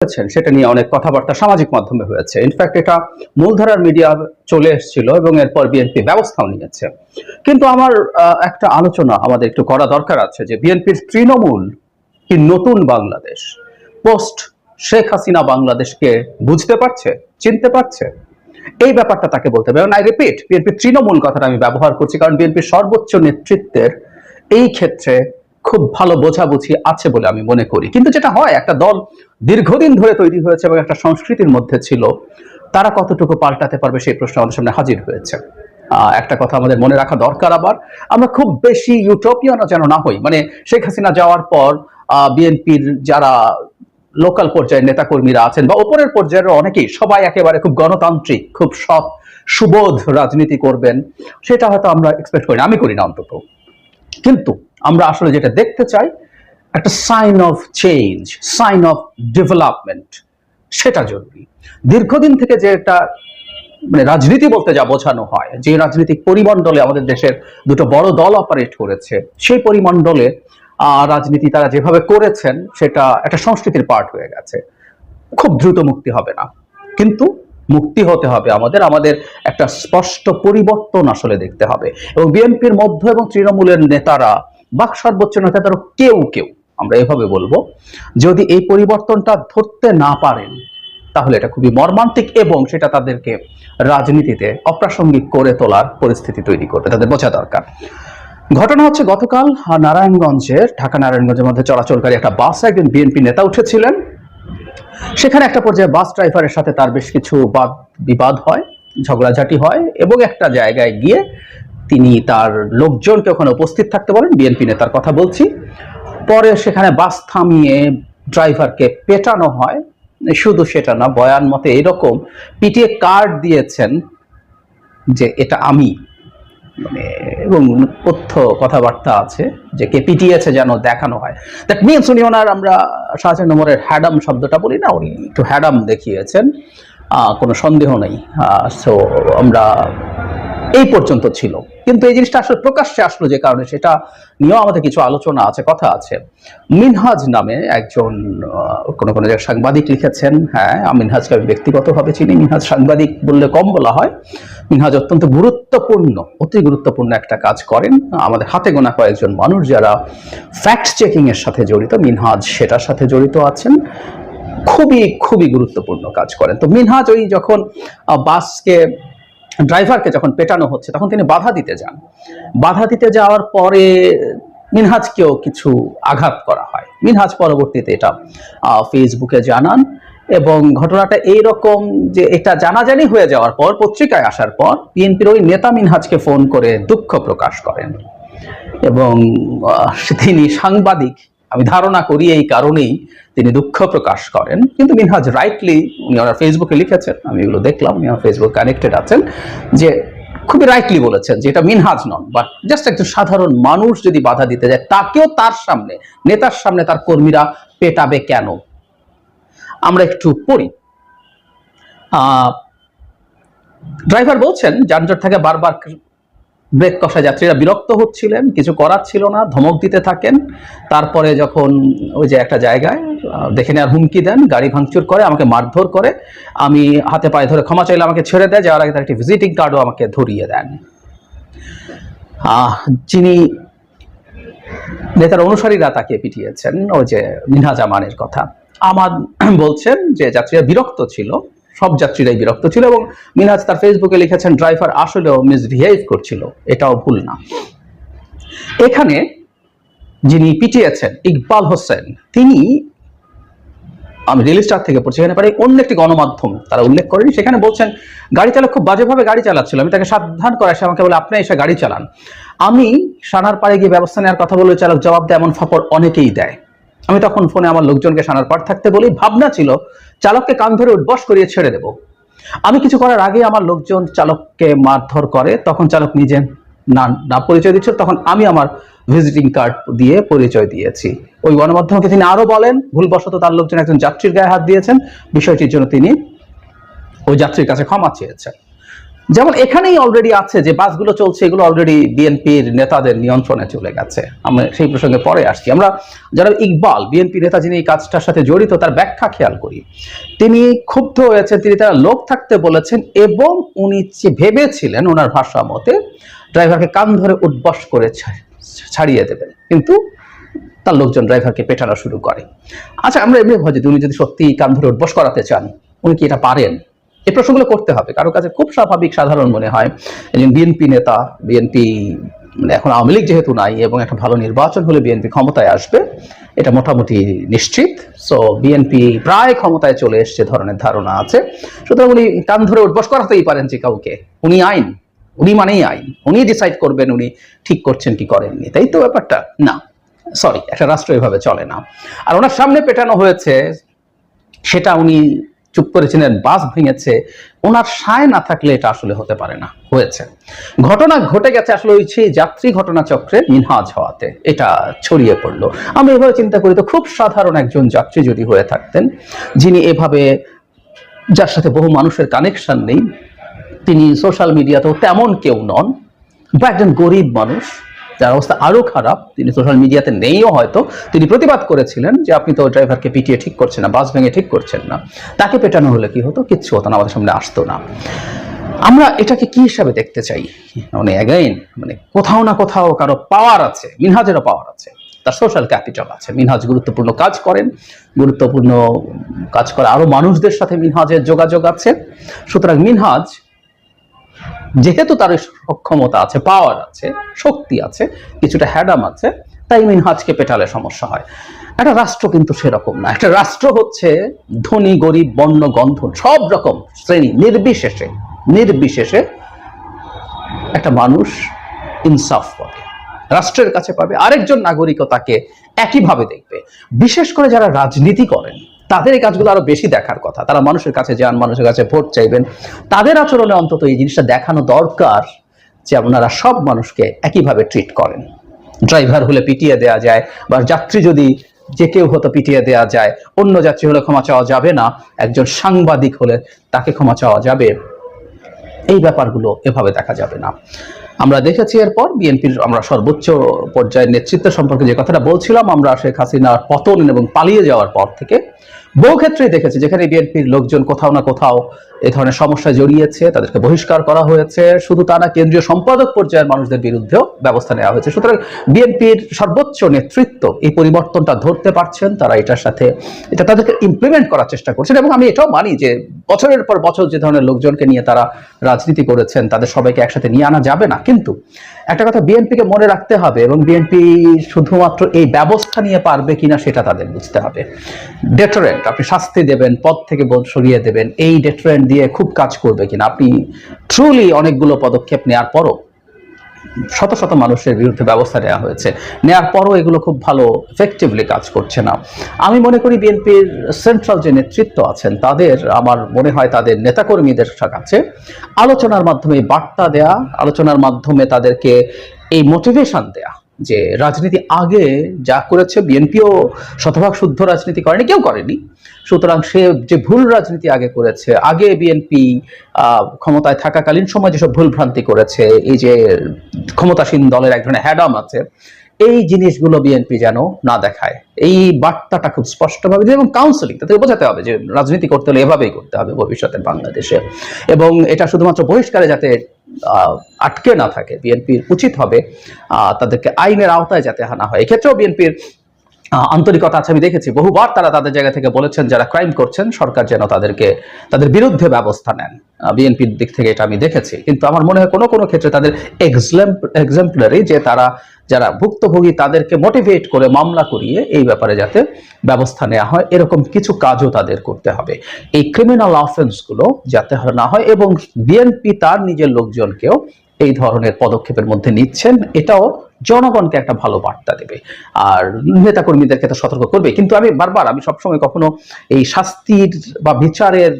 করেছেন, সেটা নিয়ে অনেক কথাবার্তা সামাজিক মাধ্যমে হয়েছে। ইনফ্যাক্ট এটা মূলধারার মিডিয়া চলে এসেছিল এবং এরপর বিএনপি ব্যবস্থাও নিয়েছে। কিন্তু আমার একটা আলোচনা আমাদের একটু করা দরকার আছে যে বিএনপির তৃণমূল কি নতুন বাংলাদেশ? পোস্ট শেখ হাসিনা বাংলাদেশকে বুঝতে পারছে? চিনতে পারছে? এই ব্যাপারটা তাকে বলতে হবে। আই রিপিট বিএনপির তৃণমূল কথাটা আমি ব্যবহার করছি, কারণ বিএনপির সর্বোচ্চ নেতৃত্বের এই ক্ষেত্রে খুব ভালো বোঝাবুঝি আছে বলে আমি মনে করি। কিন্তু যেটা হয়, একটা দল দীর্ঘদিন ধরে তৈরি হয়েছে এবং একটা সংস্কৃতির মধ্যে ছিল, তারা কতটুকু পাল্টাতে পারবে সেই প্রশ্ন আমাদের সামনে হাজির হয়েছে। একটা কথা আমাদের মনে রাখা দরকার আবার, আমরা খুব বেশি ইউটোপিয়ানও যেন না হই। মানে শেখ হাসিনা যাওয়ার পর বিএনপির যারা লোকাল পর্যায়ের নেতাকর্মীরা আছেন বা ওপরের পর্যায়ের অনেকেই, সবাই একেবারে খুব গণতান্ত্রিক, খুব সৎ, সুবোধ রাজনীতি করবেন, সেটা হয়তো আমরা এক্সপেক্ট করি না। আমি করি না অন্তত। কিন্তু আমরা আসলে যেটা দেখতে চাই, একটা sign of change sign of development সেটা জরুরি। দীর্ঘদিন থেকে যেটা মানে রাজনীতি বলতে যা বোঝানো হয়, যে রাজনৈতিক পরিমণ্ডলে আমাদের দেশের দুটো বড় দল অপারেট করেছে, সেই পরিমণ্ডলে রাজনীতি তারা যেভাবে করেছেন, সেটা একটা সংস্কৃতির পার্ট হয়ে গেছে। খুব দ্রুত মুক্তি হবে না। কিন্তু মুক্তি হতে হবে আমাদের আমাদের একটা স্পষ্ট পরিবর্তন আসলে দেখতে হবে। এবং বিএনপির মধ্য এবং তৃণমূলের নেতারা বা সর্বোচ্চ নেতাদের কেউ কেউ, আমরা এভাবে বলব, যদি এই পরিবর্তনটা ধরতে না পারেন, তাহলে এটা খুবই মর্মান্তিক এবং সেটা তাদেরকে রাজনীতিতে অপ্রাসঙ্গিক করে তোলার পরিস্থিতি তৈরি করবে, তাদের বোঝা দরকার। ঘটনা হচ্ছে গতকাল নারায়ণগঞ্জের, ঢাকা নারায়ণগঞ্জের মধ্যে চলাচলকারী একটা বাসে একজন বিএনপি নেতা উঠেছিলেন। সেখানে একটা পর্যায়ে বাস ড্রাইভারের সাথে তার বেশ কিছু বাদ বিবাদ হয়, ঝগড়াঝাটি হয় এবং একটা জায়গায় গিয়ে তিনি তার লোকজনকে ওখানে উপস্থিত থাকতে বলেন, বিএনপি নেতার কথা বলছি। পরে সেখানে বাস থামিয়ে ড্রাইভারকে পেটানো হয়। শুধু সেটা না, বয়ান মতে এরকম পিটিয়ে কার্ড দিয়েছেন যে এটা আমি। মানে এবং তথ্য কথাবার্তা আছে যে কে পিটিয়েছে যেন দেখানো হয়। দ্যাট মিনস উনি ওনার আমরা শাহজাহান নম্বরের হ্যাডাম শব্দটা বলি না, উনি একটু হ্যাডাম দেখিয়েছেন। কোনো সন্দেহ নেই। সো আমরা এই পর্যন্ত ছিল। কিন্তু এই জিনিসটা আসলে প্রকাশ্যে আসলো যে কারণে সেটা নিয়েও আমাদের কিছু আলোচনা আছে, কথা আছে। মিনহাজ নামে একজন কোনো কোনো জায়গায় সাংবাদিক লিখেছেন হ্যাঁ মিনহাজকে আমি ব্যক্তিগতভাবে চিনি, মিনহাজ সাংবাদিক বললে কম বলা হয়। মিনহাজ অত্যন্ত গুরুত্বপূর্ণ, অতি গুরুত্বপূর্ণ একটা কাজ করেন। আমাদের হাতে গোনা কয়েকজন মানুষ যারা ফ্যাক্ট চেকিং এর সাথে জড়িত, মিনহাজ সেটার সাথে জড়িত আছেন। খুবই খুবই গুরুত্বপূর্ণ কাজ করেন। তো মিনহাজ ওই যখন বাসকে ড্রাইভারকে যখন পেটানো হচ্ছে, তখন তিনি বাধা দিতে যান। বাধা দিতে যাওয়ার পরে মিনহাজকেও কিছু আঘাত করা হয়। মিনহাজ পরবর্তীতে এটা ফেসবুকে জানান এবং ঘটনাটা এই রকম যে এটা জানাজানি হয়ে যাওয়ার পর, পত্রিকায় আসার পর বিএনপির ওই নেতা মিনহাজকে ফোন করে দুঃখ প্রকাশ করেন এবং তিনি সাংবাদিক আমি ধারণা করি এই কারণেই তিনি দুঃখ প্রকাশ করেন। কিন্তু মিনহাজ রাইটলি উনি ওনার ফেসবুকে লিখেছেন, আমি এগুলো দেখলাম, উনি আমার ফেসবুক কানেক্টেড আছেন, যে খুবই রাইটলি বলেছেন যে এটা মিনহাজ নন বাট জাস্ট একজন সাধারণ মানুষ যদি বাধা দিতে যায়, তাকেও তার সামনে, নেতার সামনে তার কর্মীরা পেটাবে কেন? আমরা একটু পড়ি। ড্রাইভার বলছেন, যানজট থেকে বারবার ব্রেক কষা যাত্রীরা বিরক্ত হচ্ছিলেন, কিছু করার ছিল না, ধমক দিতে থাকেন। তারপরে যখন ওই যে একটা জায়গায় দেখে নেওয়ার হুমকি দেন, গাড়ি ভাঙচুর করে, আমাকে মারধর করে, আমি হাতে পায়ে ধরে ক্ষমা চাইলে আমাকে ছেড়ে দেয়, যাওয়ার আগে তার একটি ভিজিটিং কার্ডও আমাকে ধরিয়ে দেন। যিনি নেতার অনুসারীরা তাকে পিটিয়েছেন, ওই যে মিনহাজ আমানের কথা। আমার বলছেন যে যাত্রীরা বিরক্ত ছিল সব যাত্রীরাই বিরক্ত ছিল এবং মিনহাজ তার ফেসবুকে লিখেছেন, ড্রাইভার আসলেও মিসবিহেভ করছিল, এটাও ভুল না। এখানে যিনি পিটিয়েছেন ইকবাল হোসেন, তিনি, আমি রিল স্টার থেকে পড়ছি এখানে পারে অন্য একটি গণমাধ্যম তারা উল্লেখ করেনি, সেখানে বলছেন, গাড়ি চালক খুব বাজেভাবে গাড়ি চালাচ্ছিল, আমি তাকে সাবধান করে সে আমাকে বলে, আপনি এসে গাড়ি চালান। আমি সানার পাড়ে গিয়ে ব্যবস্থা নেওয়ার কথা বলে চালক জবাব দেয়, এমন ফাপড় অনেকেই দেয়। আমি তখন ফোনে আমার লোকজনকে সানার পাড় থাকতে বলি, ভাবনা ছিল চালককে কান ধরে উঠবস করিয়ে ছেড়ে দেব। আমি কিছু করার আগে আমার লোকজন চালককে মারধর করে, তখন চালক নিজে না না পরিচয় দিচ্ছিল, তখন আমি আমার ভিজিটিং কার্ড দিয়ে পরিচয় দিয়েছি। ওই গণমাধ্যমকে তিনি আরও বলেন, ভুলবশত তার লোকজন একজন যাত্রীর গায়ে হাত দিয়েছেন, বিষয়টির জন্য তিনি ওই যাত্রীর কাছে ক্ষমা চেয়েছেন। যেমন এখানেই অলরেডি আছে যে বাসগুলো চলছে, এগুলো অলরেডি বিএনপির নেতাদের নিয়ন্ত্রণে চলে গেছে। আমরা সেই প্রসঙ্গে পরে আসছি। আমরা যারা ইকবাল বিএনপি নেতা যিনি এই কাজটার সাথে জড়িত, তার ব্যাখ্যা খেয়াল করি। তিনি ক্ষুব্ধ হয়েছেন, তিনি তারা লোক থাকতে বলেছেন এবং উনি যে ভেবেছিলেন ওনার ভাষা মতে ড্রাইভারকে কান ধরে উঠবস করে ছাড়িয়ে দেবেন। কিন্তু তার লোকজন ড্রাইভারকে পেটানো শুরু করে। আচ্ছা আমরা এমনি ভাবছি উনি যদি সত্যি কান ধরে উঠবস করাতে চান, উনি কি এটা পারেন? এই প্রশ্নগুলো করতে হবে। কারও কাছে খুব স্বাভাবিক, সাধারণ মনে হয় একজন বিএনপি নেতা, বিএনপি মানে এখন আওয়ামী লীগ যেহেতু নাই এবং একটা ভালো নির্বাচন হলে বিএনপি ক্ষমতায় আসবে, এটা মোটামুটি নিশ্চিত। সো বিএনপি প্রায় ক্ষমতায় চলে এসছে ধরনের ধারণা আছে। সুতরাং উনি কান ধরে উঠবস করাতেই পারেন যে কাউকে। উনি আইন, উনি মানেই আইন। উনি ডিসাইড করবেন উনি ঠিক করছেন কি করেননি। তাই তো ব্যাপারটা? না। সরি একটা রাষ্ট্র এভাবে চলে না। আর ওনার সামনে পেটানো হয়েছে, সেটা উনি চুপ করেছিলেন বাস ভেঙেছে, ওনার সায় না থাকলে এটা আসলে হতে পারে না, হয়েছে। ঘটনা ঘটে গেছে আসলে ওই সেই যাত্রী ঘটনা চক্রে মিনহাজ হওয়াতে, এটা ছড়িয়ে পড়ল। আমি এভাবে চিন্তা করি তো খুব সাধারণ একজন যাত্রী যদি হয়ে থাকতেন, যিনি এভাবে, যার সাথে বহু মানুষের কানেকশন নেই, তিনি সোশ্যাল মিডিয়াতেও তেমন কেউ নন, বা একজন গরিব মানুষ যার অবস্থা আরও খারাপ, তিনি সোশ্যাল মিডিয়াতে নেইও হয়তো। তিনি প্রতিবাদ করেছিলেন যে আপনি তো ড্রাইভারকে পিটিয়ে ঠিক করছেন না বাস ভেঙে ঠিক করছেন না। তাকে পেটানো হলে কি হতো? কিচ্ছু হতো না, আমাদের সামনে আসতো না। আমরা এটাকে কি হিসাবে দেখতে চাই? মানে অ্যাগাইন মানে কোথাও না কোথাও কারও পাওয়ার আছে মিনহাজেরও পাওয়ার আছে। তার সোশ্যাল ক্যাপিটাল আছে। মিনহাজ গুরুত্বপূর্ণ কাজ করেন। গুরুত্বপূর্ণ কাজ করে আরও মানুষদের সাথে মিনহাজের যোগাযোগ আছে। সুতরাং মিনহাজ যেহেতু তার সক্ষমতা আছে পাওয়ার আছে, শক্তি আছে, কিছুটা হ্যাডাম আছে, তাই মিনহাজকে পেটালে সমস্যা হয়। একটা রাষ্ট্র কিন্তু সেরকম না। একটা রাষ্ট্র হচ্ছে ধনী, গরিব বর্ণ গন্ধ সব রকম শ্রেণি, নির্বিশেষে নির্বিশেষে একটা মানুষ ইনসাফ পাবে। রাষ্ট্রের কাছে পাবে, আরেকজন নাগরিকও তাকে একইভাবে দেখবে। বিশেষ করে যারা রাজনীতি করেন তাদের এই কাজগুলো আরও বেশি দেখার কথা। তারা মানুষের কাছে যান, মানুষের কাছে ভোট চাইবেন। তাদের আচরণে অন্তত এই জিনিসটা দেখানো দরকার যে আপনারা সব মানুষকে একইভাবে ট্রিট করেন। ড্রাইভার হলে পিটিয়ে দেয়া যায় বা যাত্রী যদি যে কেউ হতো পিটিয়ে দেয়া যায়, অন্য যাত্রী হলে ক্ষমা চাওয়া যাবে না, একজন সাংবাদিক হলে তাকে ক্ষমা চাওয়া যাবে। এই ব্যাপারগুলো এভাবে দেখা যাবে না। আমরা দেখেছি এরপর বিএনপির আমরা সর্বোচ্চ পর্যায়ের নেতৃত্ব সম্পর্কে যে কথাটা বলছিলাম, আমরা শেখ হাসিনার পতন এবং পালিয়ে যাওয়ার পর থেকে বহু ক্ষেত্রেই দেখেছি যেখানে বিএনপির লোকজন কোথাও না কোথাও এই ধরনের সমস্যা জড়িয়েছে, তাদেরকে বহিষ্কার করা হয়েছে। শুধু তা না, কেন্দ্রীয় সম্পাদক পর্যায়ের মানুষদের বিরুদ্ধেও ব্যবস্থা নেওয়া হয়েছে। সুতরাং বিএনপির সর্বোচ্চ নেতৃত্ব এই পরিবর্তনটা ধরতে পারছেন, তারা এটার সাথে, এটা তাদেরকে ইমপ্লিমেন্ট করার চেষ্টা করছেন এবং আমি এটাও মানি যে বছরের পর বছর যে ধরনের লোকজনকে নিয়ে তারা রাজনীতি করেছেন, তাদের সবাইকে একসাথে নিয়ে আনা যাবে না। কিন্তু একটা কথা বিএনপিকে মনে রাখতে হবে এবং বিএনপি শুধুমাত্র এই ব্যবস্থা নিয়ে পারবে কিনা সেটা তাদের বুঝতে হবে। ডেটারেন্ট আপনি শাস্তি দেবেন পদ থেকে সরিয়ে দেবেন, এই ডেটারেন্ট দিয়ে খুব কাজ করবে কিনা। আপনি ট্রুলি অনেকগুলো পদক্ষেপ নেওয়ার পরও শত শত মানুষের বিরুদ্ধে ব্যবস্থা নেওয়া হয়েছে। নেওয়ার পরও এগুলো খুব ভালো এফেক্টিভলি কাজ করছে না। আমি মনে করি বিএনপির সেন্ট্রাল যে নেতৃত্ব আছেন, তাদের আমার মনে হয় তাদের নেতাকর্মীদের কাছে আলোচনার মাধ্যমে বার্তা দেয়া, আলোচনার মাধ্যমে তাদেরকে এই মোটিভেশন দেয়া। যে রাজনীতি আগে যা করেছে বিএনপিও শতভাগ শুদ্ধ রাজনীতি করেনি, কেউ করেনি। সুতরাং সে যে ভুল রাজনীতি আগে করেছে, আগে বিএনপি ক্ষমতায় থাকাকালীন সময় যেসব ভুল ভ্রান্তি করেছে, এই যে ক্ষমতাসীন দলের এক ধরনের হ্যাডাম আছে, এই জিনিসগুলো বিএনপি যেন না দেখায়। এই বার্তাটা খুব স্পষ্টভাবে এবং কাউন্সিলিং তাদেরকে বোঝাতে হবে যে রাজনীতি করতে হলে এভাবেই করতে হবে ভবিষ্যতে বাংলাদেশে। এবং এটা শুধুমাত্র বহিষ্কারে যাতে আটকে না থাকে বিএনপির উচিত হবে তাদেরকে আইনের আওতায় যাতে আনা হয়। এক্ষেত্রেও বিএনপির আন্তরিকতা আছে, আমি দেখেছি। বহুবার তারা তাদের জায়গা থেকে বলেছেন যারা ক্রাইম করছেন, সরকার যেন তাদেরকে, তাদের বিরুদ্ধে ব্যবস্থা নেন। বিএনপির দিক থেকে এটা আমি দেখেছি। কিন্তু আমার মনে হয় কোনো কোনো ক্ষেত্রে তাদের এক্সাম্পলারি যে তারা, যারা ভুক্তভোগী, তাদেরকে মোটিভেট করে মামলা করিয়ে এই ব্যাপারে যাতে ব্যবস্থা নেওয়া হয়, এরকম কিছু কাজও তাদের করতে হবে। এই ক্রিমিনাল অফেন্সগুলো যাতে না হয় এবং বিএনপি তার নিজের লোকজনকেও এই ধরনের পদক্ষেপের মধ্যে নিচ্ছেন। এটাও জনগণকে একটা ভালো বার্তা দেবে। আর নেতাকর্মীদেরকে তো সতর্ক করবে কিন্তু আমি বারবার, আমি সবসময় কখনো এই শাস্তির বা বিচারের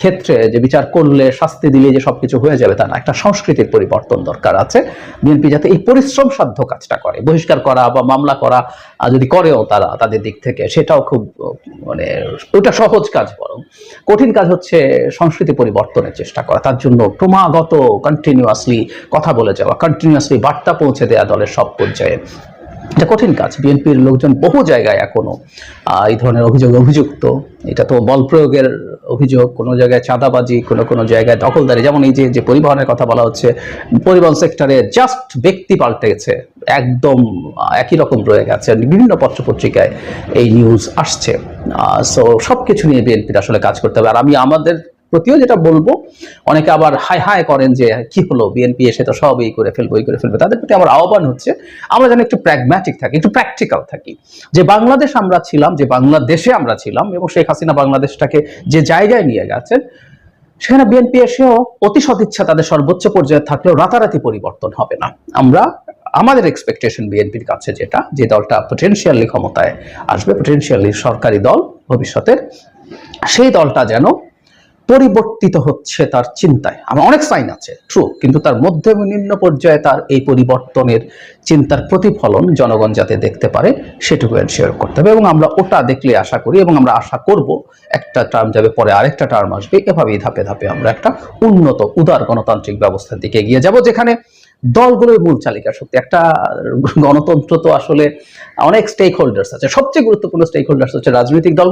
ক্ষেত্রে যে বিচার করলে, শাস্তি দিলে যে সবকিছু হয়ে যাবে তা না। একটা সংস্কৃতির পরিবর্তন দরকার আছে। বিএনপি যাতে এই পরিশ্রম সাধ্য কাজটা করে। বহিষ্কার করা বা মামলা করা যদি করেও তারা তাদের দিক থেকে, সেটাও খুব মানে ওটা সহজ কাজ বরং। কঠিন কাজ হচ্ছে সংস্কৃতি পরিবর্তনের চেষ্টা করা। তার জন্য ক্রমাগত কন্টিনিউয়াসলি কথা বলে যাওয়া কন্টিনিউয়াসলি বার্তা পৌঁছে দেওয়া দলের সব পর্যায়ে। এটা কঠিন কাজ। বিএনপির লোকজন বহু জায়গায় এখনও এই ধরনের অভিযোগ অভিযুক্ত। এটা তো বল প্রয়োগের অভিযোগ, কোনো জায়গায় চাঁদাবাজি, কোনো কোনো জায়গায় দখলদারি, যেমন এই যে পরিবহনের কথা বলা হচ্ছে, পরিবহন সেক্টরে জাস্ট ব্যক্তি পাল্টে গেছে একদম একই রকম রয়ে গেছে, বিভিন্ন পত্রপত্রিকায় এই নিউজ আসছে। সো সব কিছু নিয়ে বিএনপির আসলে কাজ করতে হবে। আর আমি আমাদের প্রতিও যেটা বলব, অনেকে আবার হাই হাই করেন যে, কি হলো? বিএনপি এসে তো সব এই করে ফেলব, এই করে ফেলবে। তাদের প্রতি আমার আহ্বান হচ্ছে, আমরা যেন একটু প্র্যাগম্যাটিক থাকি, একটু প্র্যাকটিক্যাল থাকি। যে বাংলাদেশ আমরা ছিলাম, যে বাংলাদেশে আমরা ছিলাম, এবং শেখ হাসিনা বাংলাদেশটাকে যে জায়গায় নিয়ে গেছেন, সেখানে বিএনপি এসেও অতি সদিচ্ছা তাদের সর্বোচ্চ পর্যায়ে থাকলেও রাতারাতি পরিবর্তন হবে না। আমরা, আমাদের এক্সপেকটেশন বিএনপির কাছে যেটা, যে দলটা পটেনশিয়ালি ক্ষমতায় আসবে পটেনশিয়ালি সরকারি দল ভবিষ্যতের, সেই দলটা যেন পরিবর্তিত হচ্ছে তার চিন্তায়। আমার অনেক সাইন আছে ট্রু কিন্তু তার মধ্যে নিম্ন পর্যায়ে তার এই পরিবর্তনের চিন্তার প্রতিফলন জনগণ যাতে দেখতে পারে, সেটুকু এনশিওর করতে হবে এবং আমরা ওটা দেখলে আশা করি এবং আমরা আশা করব একটা টার্ম যাবে, পরে আরেকটা টার্ম আসবে। এভাবেই ধাপে ধাপে আমরা একটা উন্নত, উদার গণতান্ত্রিক ব্যবস্থার দিকে এগিয়ে যাব, যেখানে দলগুলোই মূল চালিকা শক্তি, একটা গণতন্ত্র তো আসলে অনেক স্টেক হোল্ডার্স আছে। সবচেয়ে গুরুত্বপূর্ণ স্টেক হোল্ডার্স হচ্ছে রাজনৈতিক দল